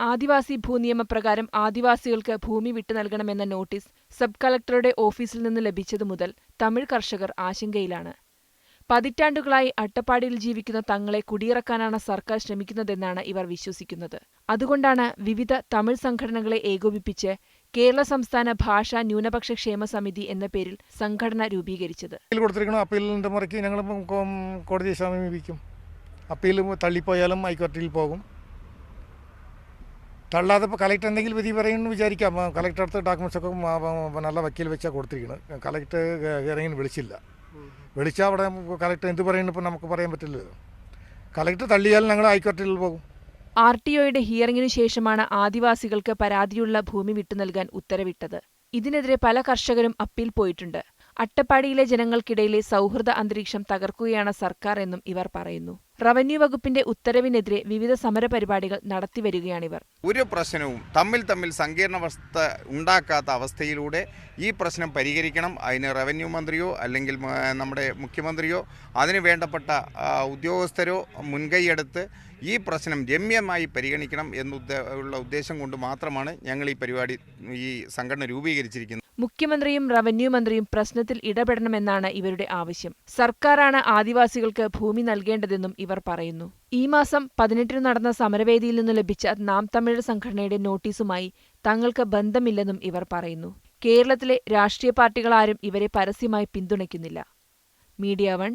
ആദിവാസി ഭൂനിയമപ്രകാരം ആദിവാസികൾക്ക് ഭൂമി വിട്ടു നൽകണമെന്ന നോട്ടീസ് സബ് കളക്ടറുടെ ഓഫീസിൽ നിന്ന് ലഭിച്ചതു മുതൽ തമിഴ് കർഷകർ ആശങ്കയിലാണ്. പതിറ്റാണ്ടുകളായി അട്ടപ്പാടിയിൽ ജീവിക്കുന്ന തങ്ങളെ കുടിയിറക്കാനാണ് സർക്കാർ ശ്രമിക്കുന്നതെന്നാണ് ഇവർ വിശ്വസിക്കുന്നത്. അതുകൊണ്ടാണ് വിവിധ തമിഴ് സംഘടനകളെ ഏകോപിപ്പിച്ച് കേരള സംസ്ഥാന ഭാഷാ ന്യൂനപക്ഷ ക്ഷേമ സമിതി എന്ന പേരിൽ സംഘടന രൂപീകരിച്ചത്. ഞങ്ങൾ കോടതിയെ സമീപിക്കും. അപ്പീൽ തള്ളിപ്പോയാലും ഹൈക്കോടതിയിൽ പോകും. തള്ളാതെ ഇപ്പോൾ കളക്ടർ എന്തെങ്കിലും വിധി പറയുമെന്ന് വിചാരിക്കാം. കളക്ടർ അടുത്ത് ഡോക്യുമെൻസ് ഒക്കെ ആ, ആ, നല്ല വക്കീൽ വെച്ചാൽ കൊടുത്തിരിക്കുന്നത് കളക്ടർ ഇറങ്ങി വിളിച്ചില്ല. വിളിച്ചാൽ അവിടെ കളക്ടർ എന്ത് പറയുന്നു ഇപ്പോൾ നമുക്ക് പറയാൻ പറ്റില്ലല്ലോ. കളക്ടർ തള്ളിയാൽ ഞങ്ങൾ ഹൈക്കോടതിയിൽ പോകും. ആർ ടി ഒയുടെ ഹിയറിംഗിനു ശേഷമാണ് ആദിവാസികൾക്ക് പരാതിയുള്ള ഭൂമി വിട്ടു നൽകാൻ ഉത്തരവിട്ടത്. ഇതിനെതിരെ പല കർഷകരും അപ്പീൽ പോയിട്ടുണ്ട്. അട്ടപ്പാടിയിലെ ജനങ്ങൾക്കിടയിലെ സൗഹൃദ അന്തരീക്ഷം തകർക്കുകയാണ് സർക്കാർ എന്നും ഇവർ പറയുന്നു. റവന്യൂ വകുപ്പിന്റെ ഉത്തരവിനെതിരെ വിവിധ സമരപരിപാടികൾ നടത്തിവരികയാണിവർ. ഒരു പ്രശ്നവും തമ്മിൽ തമ്മിൽ സങ്കീർണ അവസ്ഥ ഉണ്ടാക്കാത്ത അവസ്ഥയിലൂടെ ഈ പ്രശ്നം പരിഹരിക്കണം. അതിന് റവന്യൂ മന്ത്രിയോ അല്ലെങ്കിൽ നമ്മുടെ മുഖ്യമന്ത്രിയോ അതിന് വേണ്ടപ്പെട്ട ഉദ്യോഗസ്ഥരോ മുൻകൈയെടുത്ത് ഈ പ്രശ്നം രമ്യമായി പരിഗണിക്കണം എന്നുള്ള ഉദ്ദേശം കൊണ്ട് മാത്രമാണ് ഞങ്ങൾ ഈ പരിപാടി ഈ സംഘടന രൂപീകരിച്ചിരിക്കുന്നത്. മുഖ്യമന്ത്രിയും റവന്യൂ മന്ത്രിയും പ്രശ്നത്തിൽ ഇടപെടണമെന്നാണ് ഇവരുടെ ആവശ്യം. സർക്കാരാണ് ആദിവാസികൾക്ക് ഭൂമി നൽകേണ്ടതെന്നും ഇവർ പറയുന്നു. ഈ മാസം പതിനെട്ടിന് നടന്ന സമരവേദിയിൽ നിന്ന് ലഭിച്ച നാം തമിഴ് സംഘടനയുടെ നോട്ടീസുമായി തങ്ങൾക്ക് ബന്ധമില്ലെന്നും ഇവർ പറയുന്നു. കേരളത്തിലെ രാഷ്ട്രീയ പാർട്ടികളാരും ഇവരെ പരസ്യമായി പിന്തുണയ്ക്കുന്നില്ല. Media one